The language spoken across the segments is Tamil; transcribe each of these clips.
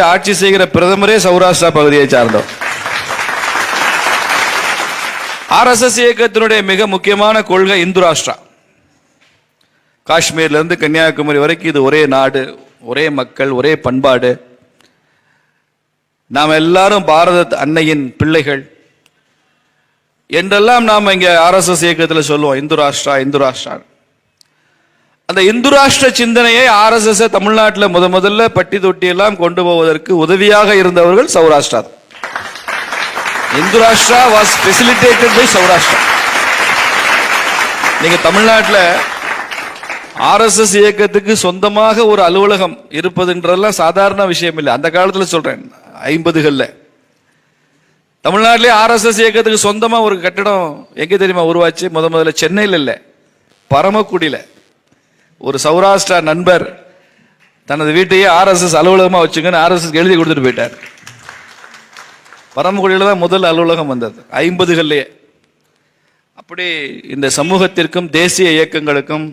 ஆட்சி செய்கிற பிரதமரே சௌராஷ்டிரா பகுதியை சார்ந்தவர். ஆர்எஸ்எஸ் இயக்கத்தினுடைய மிக முக்கியமான கொள்கை இந்து ராஷ்டிரா காஷ்மீர்ல இருந்து கன்னியாகுமரி வரைக்கும் இது ஒரே நாடு ஒரே மக்கள் ஒரே பண்பாடு. நாம் எல்லாரும் பாரத அன்னையின் பிள்ளைகள். என்றெல்லாம் நாம் இங்க ஆர்எஸ்எஸ் இயக்கத்தில் சொல்லுவோம் இந்து ராஷ்டிரா இந்து ராஷ்டிரா அந்த இந்து ராஷ்டிர சிந்தனையை ஆர்எஸ்எஸ் தமிழ்நாட்டில் முத முதல்ல பட்டி தொட்டி எல்லாம் கொண்டு போவதற்கு உதவியாக இருந்தவர்கள் சௌராஷ்டிரா தான். Hindu Rashtra was facilitated by Saurashtra. நீங்க தமிழ்நாட்டில் ஆர்எஸ்எஸ் இயக்கத்துக்கு சொந்தமாக ஒரு அலுவலகம் இருப்பதுன்றதெல்லாம் சாதாரண விஷயம் இல்லை. அந்த காலத்தில் சொல்றேன் ஐம்பதுகளில். தமிழ்நாட்டிலே ஆர்எஸ்எஸ் இயக்கத்துக்கு சொந்தமாக ஒரு கட்டடம் எங்கே தெரியுமா உருவாச்சு? முத முதல்ல சென்னையில் இல்லை பரமக்குடியில. ஒரு சௌராஷ்டிரா நண்பர் தனது வீட்டையே ஆர்எஸ்எஸ் அலுவலகமாக வச்சுங்கன்னு ஆர்எஸ்எஸ் எழுதி கொடுத்துட்டு போயிட்டார். பரமக்குடியில் தான் முதல் அலுவலகம் வந்தது ஐம்பதுகள்லேயே. அப்படி இந்த சமூகத்திற்கும் தேசிய இயக்கங்களுக்கும்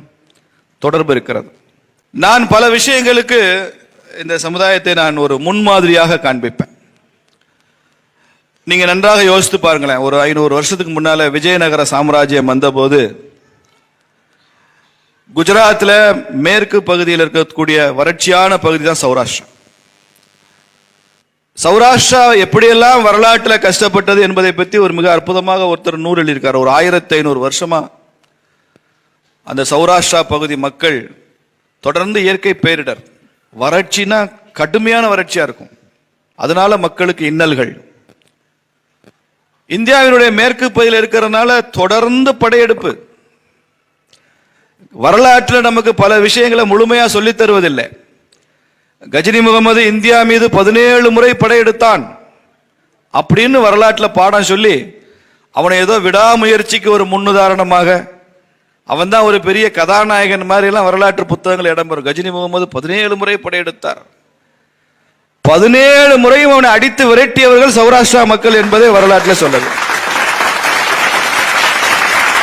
தொடர்பு இருக்கிறது. நான் பல விஷயங்களுக்கு இந்த சமுதாயத்தை நான் ஒரு முன்மாதிரியாக காண்பிப்பேன். நீங்கள் நன்றாக யோசித்து பாருங்களேன் ஒரு ஐநூறு வருஷத்துக்கு முன்னால் விஜயநகர சாம்ராஜ்யம் வந்தபோது குஜராத்தில் மேற்கு பகுதியில் இருக்கக்கூடிய வறட்சியான பகுதி தான் சௌராஷ்டிரா. சௌராஷ்டிரா எப்படியெல்லாம் வரலாற்றில் கஷ்டப்பட்டது என்பதை பற்றி ஒரு மிக அற்புதமாக ஒருத்தர் நூறு எழுதியிருக்கார் ஒரு ஆயிரத்தி ஐநூறு வருஷமா அந்த சௌராஷ்டிரா பகுதி மக்கள் தொடர்ந்து இயற்கை பேரிடர். வறட்சினா கடுமையான வறட்சியாக இருக்கும். அதனால மக்களுக்கு இன்னல்கள். இந்தியாவினுடைய மேற்கு பகுதியில் இருக்கிறதுனால தொடர்ந்து படையெடுப்பு. வரலாற்றில் நமக்கு பல விஷயங்களை முழுமையா சொல்லித் தருவதில்லை. கஜினி முகமது இந்தியா மீது பதினேழு முறை படையெடுத்தான் அப்படின்னு வரலாற்றில் பாடம் சொல்லி அவனை ஏதோ விடாமுயற்சிக்கு ஒரு முன்னுதாரணமாக அவன் தான் ஒரு பெரிய கதாநாயகன் மாதிரி எல்லாம் வரலாற்று புத்தகங்கள் இடம்பெறும். கஜினி முகமது பதினேழு முறை படையெடுத்தார் பதினேழு முறையும் அவனை அடித்து விரட்டியவர்கள் சௌராஷ்டிரா மக்கள் என்பதை வரலாற்றில் சொல்லது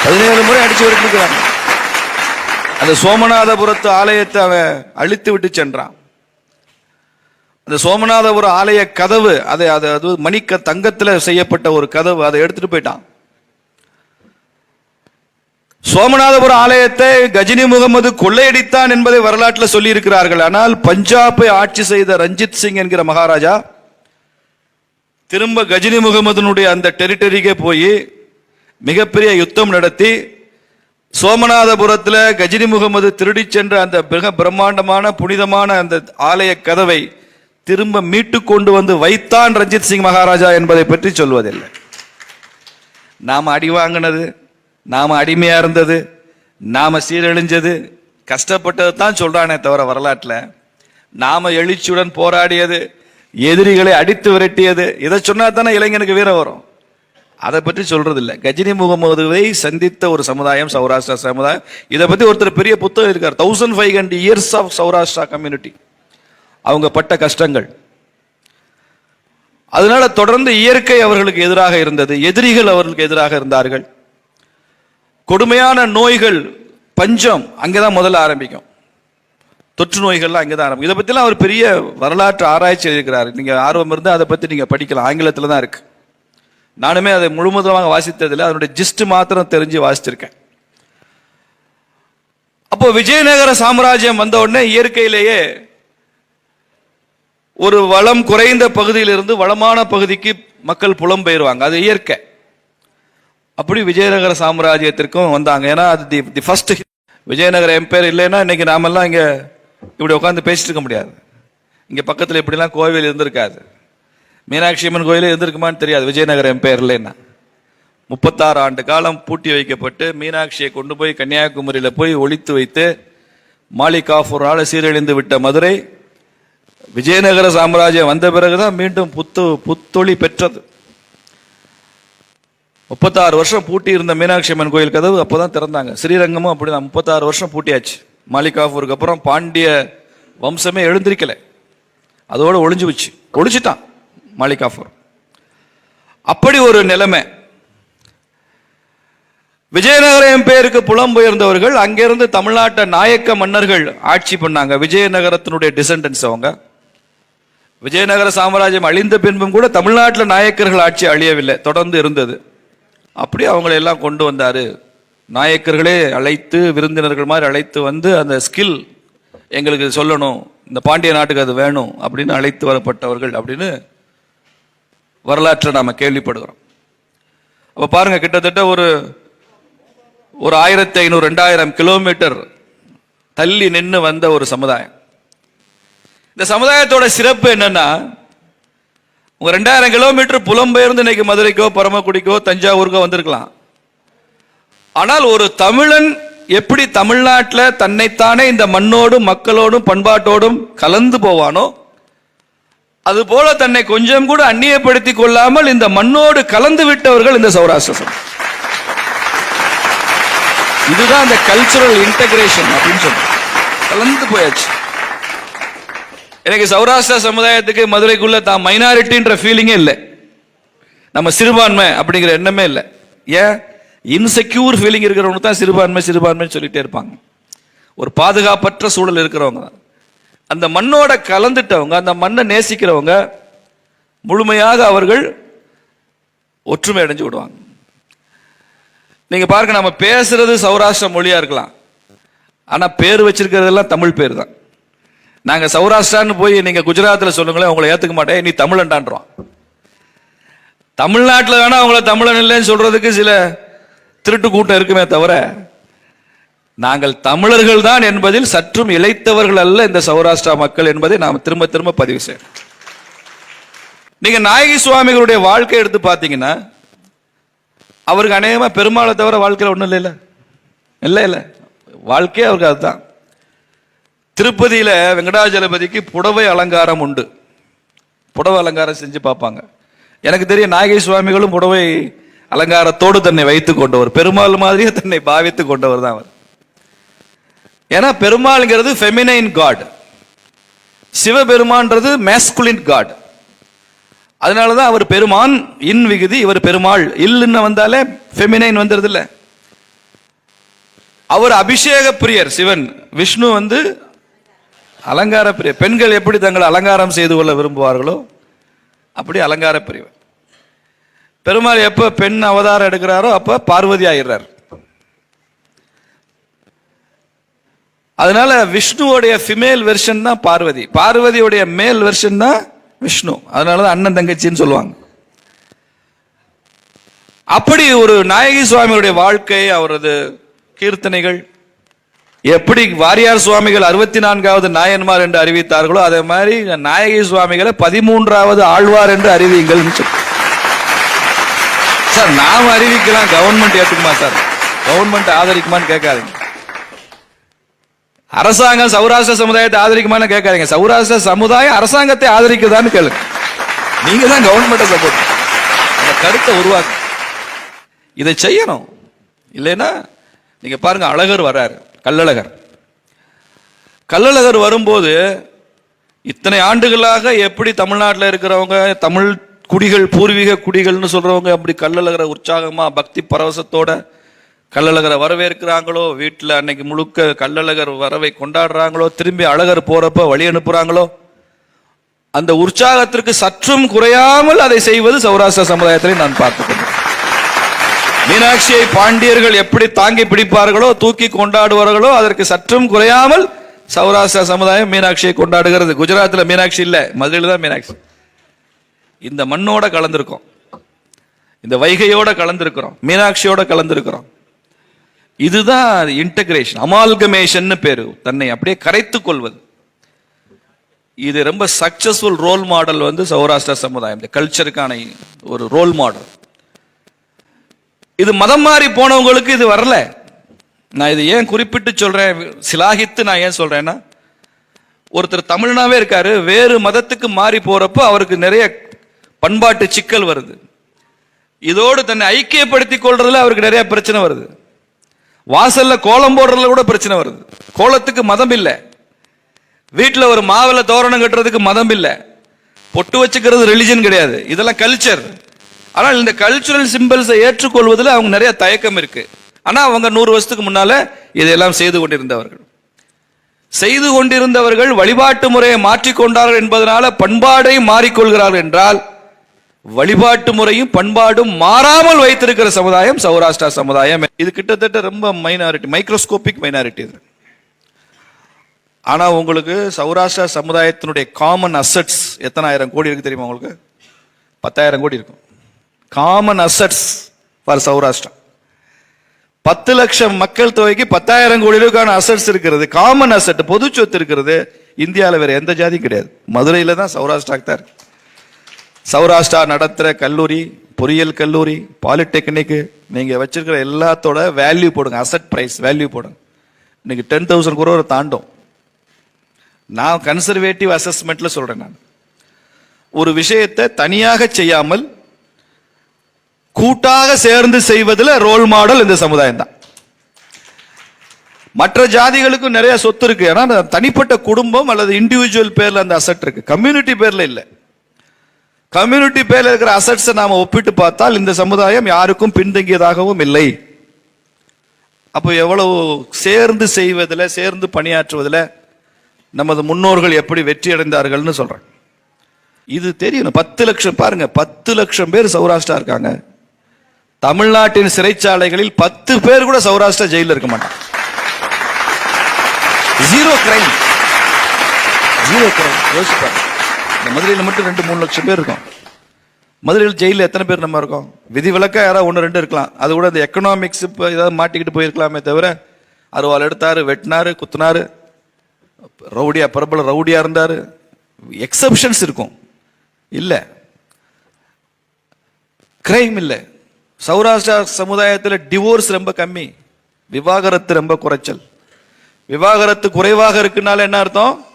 பதினேழு முறை அடிச்சு விரட்டிருக்கிறாங்க அந்த சோமநாதபுரத்து ஆலயத்தை அவன் அழித்து விட்டு சென்றான். அந்த சோமநாதபுரம் ஆலய கதவு அதை அது அது மணிக்க தங்கத்தில் செய்யப்பட்ட ஒரு கதவு அதை எடுத்துட்டு போயிட்டான். சோமநாதபுரம் ஆலயத்தை கஜினி முகமது கொள்ளையடித்தான் என்பதை வரலாற்றில் சொல்லியிருக்கிறார்கள். ஆனால் பஞ்சாபை ஆட்சி செய்த ரஞ்சித் சிங் என்கிற மகாராஜா திரும்ப கஜினி முகமதுனுடைய அந்த டெரிட்டரிக்கே போய் மிகப்பெரிய யுத்தம் நடத்தி சோமநாதபுரத்தில் கஜினி முகமது திருடி சென்ற அந்த மிக பிரம்மாண்டமான புனிதமான அந்த ஆலய கதவை திரும்ப மீட்டு கொண்டு வந்து வைத்தான் ரஞ்சித் சிங் மகாராஜா என்பதை பற்றி சொல்வதில்லை. நாம் அடி வாங்கினது நாம் அடிமையாக இருந்தது நாம் சீரழிஞ்சது கஷ்டப்பட்டது தான் சொல்கிறானே தவிர வரலாற்றில். நாம் எழுச்சியுடன் போராடியது எதிரிகளை அடித்து விரட்டியது இதை சொன்னால் தானே இளைஞனுக்கு வீரம் வரும். அதை பற்றி சொல்றது இல்லை கஜினி முகமதுவை சந்தித்த ஒரு சமுதாயம் சௌராஷ்டிரா சமுதாயம். இதை பற்றி ஒருத்தர் பெரிய புத்தகம் இருக்கார் thousand five hundred years of Saurashtra community அவங்க பட்ட கஷ்டங்கள். அதனால தொடர்ந்து இயற்கை அவர்களுக்கு எதிராக இருந்தது எதிரிகள் அவர்களுக்கு எதிராக இருந்தார்கள். கொடுமையான நோய்கள் பஞ்சம் அங்கதான் முதல்ல ஆரம்பிக்கும். தொற்று நோய்கள்லாம் அங்கே தான் ஆரம்பிக்கும். இதை பற்றிலாம் அவர் பெரிய வரலாற்று ஆராய்ச்சி இருக்கிறார் நீங்கள் ஆர்வம் இருந்தால் அதை பற்றி நீங்கள் படிக்கலாம். ஆங்கிலத்தில் தான் இருக்குது நானுமே அதை முழுவதுமாக வாசித்ததில்லை அதனுடைய ஜிஸ்ட் மாத்திரம் தெரிஞ்சு வாசிச்சிருக்கேன். அப்போ விஜயநகர சாம்ராஜ்யம் வந்த உடனே இயற்கையிலேயே ஒரு வளம் குறைந்த பகுதியிலிருந்து வளமான பகுதிக்கு மக்கள் புலம்பெயர்வாங்க. அது இயற்கை. அப்படி விஜயநகர சாம்ராஜ்யத்திற்கும் வந்தாங்க. ஏன்னா அது the the first Vijayanagara empire இல்லைன்னா இன்னைக்கு நாமெல்லாம் இங்கே இப்படி உட்காந்து பேசிட்டு இருக்க முடியாது. இங்கே பக்கத்தில் இப்படிலாம் கோவில் இருந்திருக்காது. மீனாட்சி அம்மன் கோயில் இருந்திருக்குமான்னு தெரியாது. விஜயநகர பேரில் என்ன? முப்பத்தாறு ஆண்டு காலம் பூட்டி வைக்கப்பட்டு மீனாட்சியை கொண்டு போய் கன்னியாகுமரியில் போய் ஒழித்து வைத்து மாலிகாஃபூர்னால் சீரழிந்து விட்ட மதுரை விஜயநகர சாம்ராஜ்யம் வந்த பிறகுதான் மீண்டும் புத்து புத்தொளி பெற்றது. முப்பத்தாறு வருஷம் பூட்டி இருந்த மீனாட்சி அம்மன் கோயில் கதவு அப்போதான் திறந்தாங்க. ஸ்ரீரங்கமும் அப்படிதான். முப்பத்தாறு வருஷம் பூட்டியாச்சு. மாலிகாஃபூருக்கு அப்புறம் பாண்டிய வம்சமே எழுந்திருக்கலை. அதோடு ஒளிஞ்சு வச்சு ஒழிச்சிட்டான் மாலிகாஃபூர் அப்படி ஒரு நிலைமை. விஜயநகர எம்பெயருக்கு புலம்பெயர்ந்தவர்கள் அங்கிருந்து தமிழ்நாட்டை நாயக்க மன்னர்கள் ஆட்சி பண்ணாங்க. விஜயநகரத்தினுடைய டிசெண்டன்ஸ் அவங்க. விஜயநகர சாம்ராஜ்யம் அழிந்த பின்பும் கூட தமிழ்நாட்டில் நாயக்கர்கள் ஆட்சி அழியவில்லை. தொடர்ந்து இருந்தது. அப்படி அவங்களை எல்லாம் கொண்டு வந்தார். நாயக்கர்களே அழைத்து விருந்தினர்கள் மாதிரி அழைத்து வந்து அந்த ஸ்கில் எங்களுக்கு சொல்லணும். இந்த பாண்டிய நாட்டுக்கு அது வேணும் அப்படின்னு அழைத்து வரப்பட்டவர்கள் அப்படின்னு வரலாற்றை நாம் கேள்விப்படுகிறோம். அப்போ பாருங்கள் கிட்டத்தட்ட ஒரு ஒரு ஆயிரத்தி ஐநூறு ரெண்டாயிரம் கிலோமீட்டர் தள்ளி நின்று வந்த ஒரு சமுதாயம். இந்த சமுதாயத்தோட சிறப்பு என்னன்னா உங்க ரெண்டாயிரம் கிலோமீட்டர் புலம்பெயர்ந்து இன்னைக்கு மதுரைக்கோ பரமக்குடிக்கோ தஞ்சாவூருக்கோ வந்திருக்கலாம். ஆனால் ஒரு தமிழன் எப்படி தமிழ்நாட்டில் தன்னைத்தானே இந்த மண்ணோடும் மக்களோடும் பண்பாட்டோடும் கலந்து போவானோ அதுபோல தன்னை கொஞ்சம் கூட அந்நியப்படுத்திக் கொள்ளாமல் இந்த மண்ணோடு கலந்து விட்டவர்கள் இந்த சௌராஷ்டிரம் இதுதான் அந்த கல்ச்சுரல் இன்டகிரேஷன் அப்படின்னு சொல்றோம். கலந்து போயாச்சு. எனக்கு சௌராஷ்டிரா சமுதாயத்துக்கு மதுரைக்குள்ள தான் மைனாரிட்டின்ற ஃபீலிங்கே இல்லை. நம்ம சிறுபான்மை அப்படிங்கிற எண்ணமே இல்லை. ஏன்? இன்செக்யூர் ஃபீலிங் இருக்கிறவங்க தான் சிறுபான்மை சிறுபான்மைன்னு சொல்லிட்டே இருப்பாங்க. ஒரு பாதுகாப்பற்ற சூழல் இருக்கிறவங்க தான். அந்த மண்ணோட கலந்துட்டவங்க அந்த மண்ணை நேசிக்கிறவங்க முழுமையாக அவர்கள் ஒற்றுமை அடைஞ்சு விடுவாங்க. நீங்கள் பாருங்க நம்ம பேசுறது சௌராஷ்டிர மொழியாக இருக்கலாம். ஆனால் பேர் வச்சிருக்கிறதெல்லாம் தமிழ் பேர் தான் நாங்கள் சௌராஷ்டிரான்னு போய் நீங்கள் குஜராத்தில் சொல்லுங்களேன் உங்களை ஏற்றுக்க மாட்டேன். நீ தமிழன்டான்றான் தமிழ்நாட்டில் வேணா அவங்கள தமிழன் இல்லைன்னு சொல்றதுக்கு சில திருட்டு கூட்டம் இருக்குமே தவிர நாங்கள் தமிழர்கள் தான் என்பதில் சற்றும் இழைத்தவர்கள் அல்ல இந்த சௌராஷ்டிரா மக்கள் என்பதை நாம் திரும்ப திரும்ப பதிவு செய்யணும். நீங்க நாயகி சுவாமிகளுடைய வாழ்க்கை எடுத்து பார்த்தீங்கன்னா அவருக்கு அநேகமா பெருமாளை தவிர வாழ்க்கையில் ஒன்றும் இல்லை இல்லை இல்லை. வாழ்க்கையே அவருக்கு அதுதான். திருப்பதியில வெங்கடாஜலபதிக்கு புடவை அலங்காரம் உண்டு. புடவை அலங்காரம் செஞ்சு பார்ப்பாங்க. எனக்கு தெரியும் நாயகி சுவாமிகளும் புடவை அலங்காரத்தோடு தன்னை வைத்துக் கொண்டவர். பெருமாள் மாதிரியே தன்னை பாவித்து கொண்டவர் தான் அவர். ஏன்னா பெருமாள்ங்கிறது ஃபெமினைன் காட் சிவபெருமான்றது மேஸ்குலின் காட் அதனாலதான் அவர் பெருமான் இன் விகுதி இவர் பெருமாள். இல்லுன்னு வந்தாலே ஃபெமினைன் வந்துருது இல்லை அவர் அபிஷேக பிரியர் சிவன். விஷ்ணு வந்து அலங்கார பிரியர். பெண்கள் எப்படி தங்களை அலங்காரம் செய்து கொள்ள விரும்புவார்களோ அப்படி அலங்கார பிரியவர் பெருமாள் எப்போ பெண் அவதாரம் எடுக்கிறாரோ அப்போ பார்வதி ஆயிடுறார். அதனால விஷ்ணுவோடைய ஃபிமேல் வெர்ஷன் தான் பார்வதி. பார்வதியுடைய மேல் வெர்ஷன் தான் விஷ்ணு. அதனால தான் அண்ணன் தங்கச்சின்னு சொல்லுவாங்க. அப்படி ஒரு நாயகி சுவாமியுடைய வாழ்க்கை அவரது கீர்த்தனைகள் எப்படி வாரியார் சுவாமிகள் அறுபத்தி நான்காவது நாயன்மார் என்று அறிவித்தார்களோ அதே மாதிரி நாயகி சுவாமிகளை பதிமூன்றாவது ஆழ்வார் என்று அறிவியுங்கள் சார் நாம் அறிவிக்கலாம் கவர்மெண்ட் ஏற்றுக்குமா சார்? கவர்மெண்ட் ஆதரிக்குமான்னு கேட்காதீங்க. அரசாங்கம் சௌராஷ்டிர சமுதாயத்தை ஆதரிக்குமான்னு கேட்காதீங்க. சௌராஷ்டிர சமுதாயம் அரசாங்கத்தை ஆதரிக்குதான்னு கேளுங்க. நீங்க தான் கவர்மெண்ட்டை சப்போர்ட் அந்த கருத்தை உருவாக்கு. இதை செய்யணும். இல்லைன்னா நீங்க பாருங்க அழகர் வர்றாரு கள்ளழகர். கள்ளழகர் வரும்போது இத்தனை ஆண்டுகளாக எப்படி தமிழ்நாட்டில் இருக்கிறவங்க தமிழ் குடிகள் பூர்வீக குடிகள்னு சொல்றவங்க அப்படி கள்ளழகரை உற்சாகமா பக்தி பரவசத்தோட கள்ளழகரை வரவேற்கிறாங்களோ வீட்டில் அன்னைக்கு முழுக்க கள்ளழகர் வரவை கொண்டாடுறாங்களோ திரும்பி அழகர் போறப்ப வழி அனுப்புறாங்களோ அந்த உற்சாகத்திற்கு சற்றும் குறையாமல் அதை செய்வது சௌராஷ்டிர சமுதாயத்திலே நான் பார்த்துக்கொண்டேன் மீனாட்சியை பாண்டியர்கள் எப்படி தாங்கி பிடிப்பார்களோ தூக்கி கொண்டாடுவார்களோ அதற்கு சற்றும் குறையாமல் சௌராஷ்டிர சமுதாயம் மீனாட்சியை கொண்டாடுகிறது. குஜராத்தில் மீனாட்சி இல்லை மதுரையில் தான் மீனாட்சி. இந்த மண்ணோட கலந்திருக்கோம். இந்த வைகையோட கலந்திருக்கிறோம். மீனாட்சியோட கலந்திருக்கிறோம். இதுதான் இன்டகிரேஷன் அமால்கமேஷன் பேரு. தன்னை அப்படியே கரைத்து கொள்வது. இது ரொம்ப சக்சஸ்ஃபுல் ரோல் மாடல் வந்து சௌராஷ்டிர சமுதாயம். இந்த கல்ச்சருக்கான ஒரு ரோல் மாடல் இது மதம் மாறி போனவங்களுக்கு இது வரல. நான் இது ஏன் குறிப்பிட்டு சொல்றேன்? சிலாகித்து நான் ஏன் சொல்றேன்னா ஒருத்தர் தமிழ்னாவே இருக்காரு வேறு மதத்துக்கு மாறி போறப்போ அவருக்கு நிறைய பண்பாட்டு சிக்கல் வருது. இதோடு தன்னை ஐக்கியப்படுத்திக் கொள்றதுல அவருக்கு நிறைய பிரச்சனை வருது. வாசல்ல கோலம் போடுறதுல கூட பிரச்சனை வருது. கோலத்துக்கு மதம் இல்லை. வீட்டில் ஒரு மாவில தோரணம் கட்டுறதுக்கு மதம் இல்லை. பொட்டு வச்சுக்கிறது ரிலிஜன் கிடையாது. இதெல்லாம் கல்ச்சர் ஆனால் இந்த கல்ச்சுரல் சிம்பிள்ஸை ஏற்றுக்கொள்வதில் அவங்க நிறைய தயக்கம் இருக்கு. ஆனால் அவங்க நூறு வருஷத்துக்கு முன்னால இதையெல்லாம் செய்து கொண்டிருந்தவர்கள். செய்து கொண்டிருந்தவர்கள் வழிபாட்டு முறையை மாற்றிக்கொண்டார்கள் என்பதனால பண்பாடை மாறிக்கொள்கிறார்கள் என்றால் வழிபாட்டு முறையும் பண்பாடும் மாறாமல் வைத்திருக்கிற சமுதாயம் சௌராஷ்டிரா சமுதாயம். இது கிட்டத்தட்ட ரொம்ப மைனாரிட்டி மைக்ரோஸ்கோபிக் மைனாரிட்டி இது. ஆனால் உங்களுக்கு சௌராஷ்டிரா சமுதாயத்தினுடைய காமன் அசட்ஸ் எத்தனை ஆயிரம் கோடி இருக்கு தெரியுமா உங்களுக்கு? பத்தாயிரம் கோடி இருக்கும். Common assets for Saurashtra. பத்து லட்சம் மக்கள் தொகைக்கு பத்தாயிரம் கோடி ரூபாய்க்கான அசட்ஸ் இருக்கிறது காமன் அசட் பொது சொத்து இருக்கிறது. இந்தியாவில் வேற எந்த ஜாதியும் கிடையாது. மதுரையில் தான் சௌராஷ்டிராக்கு தான் இருக்கு. சௌராஷ்டிரா நடத்துகிற கல்லூரி பொறியியல் கல்லூரி பாலிடெக்னிக்கு நீங்கள் வச்சிருக்கிற எல்லாத்தோட வேல்யூ போடுங்க அசட் ப்ரைஸ் வேல்யூ போடுங்க. இன்னைக்கு டென் தௌசண்ட் குரோரை தாண்டும். நான் கன்சர்வேட்டிவ் அசஸ்மெண்ட்டில் சொல்கிறேன் நான். ஒரு விஷயத்தை தனியாக செய்யாமல் கூட்டாக சேர்ந்து செய்வதில் ரோல் மாடல் இந்த சமுதாயம் தான். மற்ற ஜாதிகளுக்கும் நிறைய சொத்து இருக்கு. ஏன்னா தனிப்பட்ட குடும்பம் அல்லது இண்டிவிஜுவல் பேர்ல அந்த அசட் இருக்கு. கம்யூனிட்டி பேர்ல இல்லை. கம்யூனிட்டி பேர்ல இருக்கிற அசட்ஸை நாம ஒப்பிட்டு பார்த்தால் இந்த சமுதாயம் யாருக்கும் பின்தங்கியதாகவும் இல்லை. அப்போ எவ்வளவு சேர்ந்து செய்வதில் சேர்ந்து பணியாற்றுவதில் நமது முன்னோர்கள் எப்படி வெற்றி அடைந்தார்கள்னு சொல்றேன். இது தெரியணும் பத்து லட்சம் பாருங்க பத்து லட்சம் பேர் சௌராஷ்டிரா இருக்காங்க. தமிழ்நாட்டின் சிறைச்சாலைகளில் பத்து பேர் கூட சௌராஷ்டிரா ஜெயில இருக்க மாட்டாங்க. ஜீரோ கிரைம் ஜீரோ கிரைம் யோசிப்பாங்க பாருங்க இந்த மதுரையில் மட்டும் ரெண்டு மூணு லட்சம் பேர் இருக்கும். மதுரையில் ஜெயிலில் எத்தனை பேர் நம்ம இருக்கோம்? விதிவிலக்கா யாராவது ஒன்று ரெண்டு இருக்கலாம். அது கூட இந்த எக்கனாமிக்ஸ் இப்போ ஏதாவது மாட்டிக்கிட்டு போயிருக்கலாமே தவிர அருவாள் எடுத்தார் வெட்டினாரு குத்துனார் ரவுடியா பிரபல ரவுடியாக இருந்தார். எக்ஸப்ஷன்ஸ் இருக்கும். இல்லை. கிரைம் இல்லை. சௌராஷ்டிரா சமுதாயத்தில் டிவோர்ஸ் ரொம்ப கம்மி. விவாகரத்து ரொம்ப குறைச்சல். விவாகரத்து குறைவாக இருக்குனால என்ன அர்த்தம்?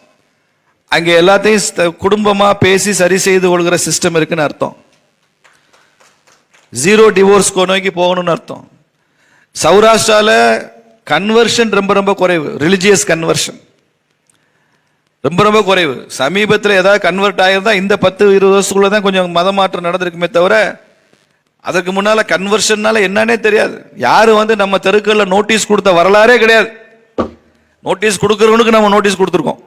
அங்க எல்லாத்தையும் குடும்பமாக குடும்பமா பேசி சரி செய்து கொள்கிற சிஸ்டம் இருக்குன்னு அர்த்தம். ஜீரோ டிவோர்ஸ் நோக்கி போகணும்னு அர்த்தம். சௌராஷ்டிரால கன்வர்ஷன் ரொம்ப ரொம்ப குறைவு. ரிலிஜியஸ் கன்வர்ஷன் ரொம்ப ரொம்ப குறைவு. சமீபத்தில் ஏதாவது கன்வெர்ட் ஆயிருந்தா இந்த பத்து இருபது வருஷத்துக்குள்ள தான் கொஞ்சம் மத மாற்றம் நடந்திருக்குமே தவிர அதற்கு முன்னால் கன்வர்ஷன்னால என்னன்னே தெரியாது. யாரும் வந்து நம்ம தெருக்களில் நோட்டீஸ் கொடுத்த வரலாறே கிடையாது. நோட்டீஸ் கொடுக்குறவனுக்கு நம்ம நோட்டீஸ் கொடுத்துருக்கோம்.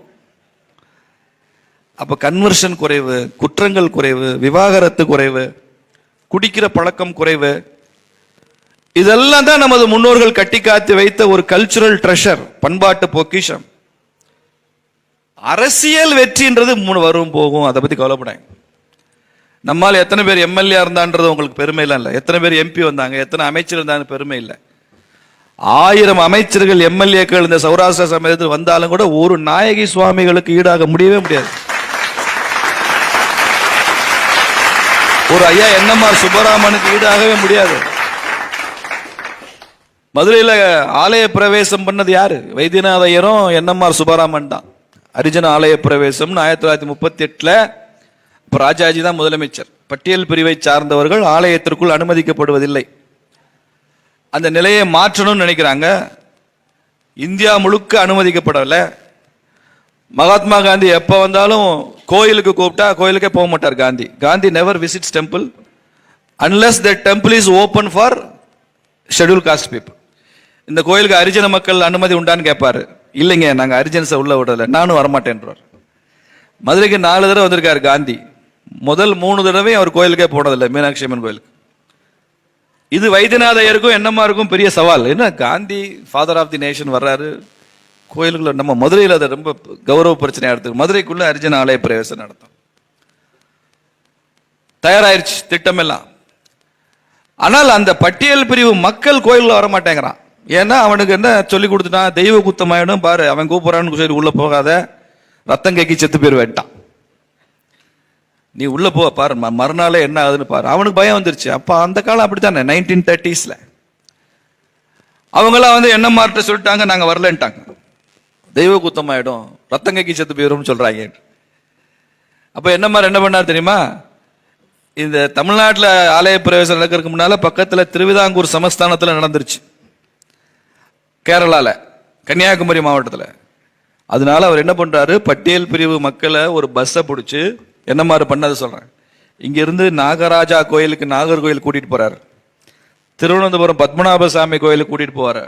அப்போ கன்வர்ஷன் குறைவு குற்றங்கள் குறைவு விவாகரத்து குறைவு குடிக்கிற பழக்கம் குறைவு இதெல்லாம் தான் நமது முன்னோர்கள் கட்டி காத்து வைத்த ஒரு கல்ச்சுரல் ட்ரெஷர் பண்பாட்டு பொக்கிஷம். அரசியல் வெற்றின்றது மூணு வரும் போகும் அதை பத்தி கவலைப்படாங்க நம்மால் எத்தனை பேர் எம்எல்ஏ இருந்தான்றது உங்களுக்கு பெருமைலாம் இல்லை. எத்தனை பேர் எம்பி வந்தாங்க எத்தனை அமைச்சர் இருந்தாங்க பெருமை இல்லை. ஆயிரம் அமைச்சர்கள் எம்எல்ஏக்கள் இந்த சௌராஷ்டிரா சமயத்தில் வந்தாலும் கூட ஒரு நாயகி சுவாமிகளுக்கு ஈடாக முடியவே முடியாது. ஒரு ஐயா என்எம்ஆர் சுப்பராமனுக்கு ஈடாகவே முடியாது. மதுரையில் ஆலய பிரவேசம் பண்ணது யாரு? வைத்தியநாத ஐயரும் என்எம்ஆர் சுப்பராமன் தான். அரிஜன ஆலய பிரவேசம்னு ஆயிரத்தி தொள்ளாயிரத்தி முப்பத்தி எட்டில் ராஜாஜி தான் முதலமைச்சர். பட்டியல் பிரிவை சார்ந்தவர்கள் ஆலயத்திற்குள் அனுமதிக்கப்படுவதில்லை. அந்த நிலையை மாற்றணும்னு நினைக்கிறாங்க. இந்தியா முழுக்க அனுமதிக்கப்படலை. மகாத்மா காந்தி எப்போ வந்தாலும் கோயிலுக்கு கூப்பிட்டா கோயிலுக்கே போக மாட்டார் Gandhi. Gandhi never visits temple unless the temple is open for schedule caste people இந்த கோயிலுக்கு அரிஜன மக்கள் அனுமதி உண்டான்னு கேட்பாரு இல்லைங்க நாங்கள் அரிஜன்ஸை உள்ள விடலை. நானும் வரமாட்டேன்றார். மதுரைக்கு நாலு தடவை வந்திருக்காரு காந்தி. முதல் மூணு தடவை அவர் கோயிலுக்கே போனதில்லை மீனாட்சி அம்மன் கோயிலுக்கு. இது வைத்தியநாதையருக்கும் என்னம்மாருக்கும் பெரிய சவால். என்ன Gandhi father of the nation வர்றாரு. கோயில்களை நம்ம மதுரையில் அதை ரொம்ப கௌரவ பிரச்சனையாக எடுத்து மதுரைக்குள்ளே அர்ஜுன ஆலய பிரவேசம் நடத்தும். தயாராயிருச்சு திட்டம் எல்லாம் ஆனால் அந்த பட்டியல் பிரிவு மக்கள் கோயிலில் வர மாட்டேங்கிறான் ஏன்னா அவனுக்கு என்ன சொல்லி கொடுத்துட்டான் தெய்வ குத்தமாயிடும் பாரு அவன் கூப்பிட்றான்னு சொல்லி உள்ளே போகாத. ரத்தம் கைக்கு செத்து பேர் வேண்டான் நீ உள்ளே போ பாரு மறுநாளே என்ன ஆகுதுன்னு பாரு. அவனுக்கு பயம் வந்துருச்சு. அப்போ அந்த காலம் அப்படித்தானே? நைன்டீன் தேர்ட்டிஸில் அவங்களாம் வந்து என்ன மாற்ற சொல்லிட்டாங்க? நாங்கள் வரலன்ட்டாங்க. தெய்வ குத்தமாயிடும் ரத்தம் ரத்தங்கைக்கு செத்து போயிடும்னு சொல்றாங்க. அப்ப என்ன மாதிரி என்ன பண்ணார் தெரியுமா? இந்த தமிழ்நாட்டில் ஆலய பிரவேசம் நடக்கிறதுக்கு முன்னால பக்கத்தில் திருவிதாங்கூர் சமஸ்தானத்தில் நடந்துருச்சு. கேரளாவில் கன்னியாகுமரி மாவட்டத்தில். அதனால அவர் என்ன பண்ணுறாரு பட்டியல் பிரிவு மக்களை ஒரு பஸ்ஸை பிடிச்சி என்ன மாதிரி பண்ணது சொல்கிறேன் இங்கேருந்து நாகராஜா கோயிலுக்கு நாகர்கோயில் கூட்டிகிட்டு போகிறார் திருவனந்தபுரம் பத்மநாப சாமி கோயிலுக்கு கூட்டிகிட்டு போவார்.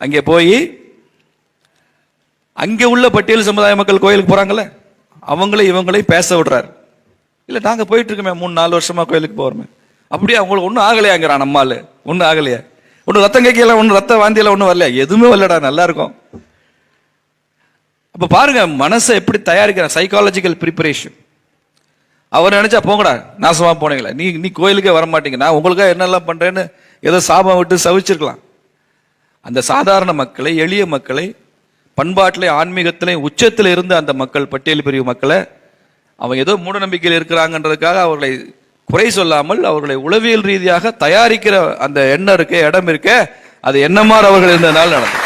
அங்கே போய் அங்கே உள்ள பட்டியல் சமுதாய மக்கள் கோயிலுக்கு போறாங்கல்ல? அவங்களே இவங்களே பேச விடுறாரு. இல்ல நாங்க போயிட்டு இருக்கோமே மூணு நாலு வருஷமா கோயிலுக்கு போறோமே. அப்படியே அவங்களுக்கு ஒன்றும் ஆகலையாங்கிறான் நம்மால்? ஒன்றும் ஆகலையா? ஒன்றும் ரத்தம் கேட்கல ஒன்றும் ரத்த வாந்தியெல்லாம் ஒன்றும் வரலையா? எதுவுமே வரலடா நல்லா இருக்கும் அப்போ பாருங்க மனசை எப்படி தயாரிக்கிறான் சைக்காலஜிக்கல் ப்ரிப்பரேஷன் அவர் நினைச்சா போங்கடா நாசமாக போனீங்களா. நீ நீ கோயிலுக்கே வரமாட்டீங்க. நான் உங்களுக்காக என்னெல்லாம் பண்ணுறேன்னு ஏதோ சாபம் விட்டு சவிச்சிருக்கலாம். அந்த சாதாரண மக்களை எளிய மக்களை பண்பாட்டிலே ஆன்மீகத்திலே உச்சத்தில் இருந்து அந்த மக்கள் பட்டியல் பிரிவு மக்களை அவன் ஏதோ மூட நம்பிக்கையில் இருக்கிறாங்கன்றதுக்காக அவர்களை குறை சொல்லாமல் அவர்களை உளவியல் ரீதியாக தயாரிக்கிற அந்த எண்ணம் இருக்கே இடம் இருக்கே அது என்னமார் அவர்கள் இருந்ததுனால நடந்தது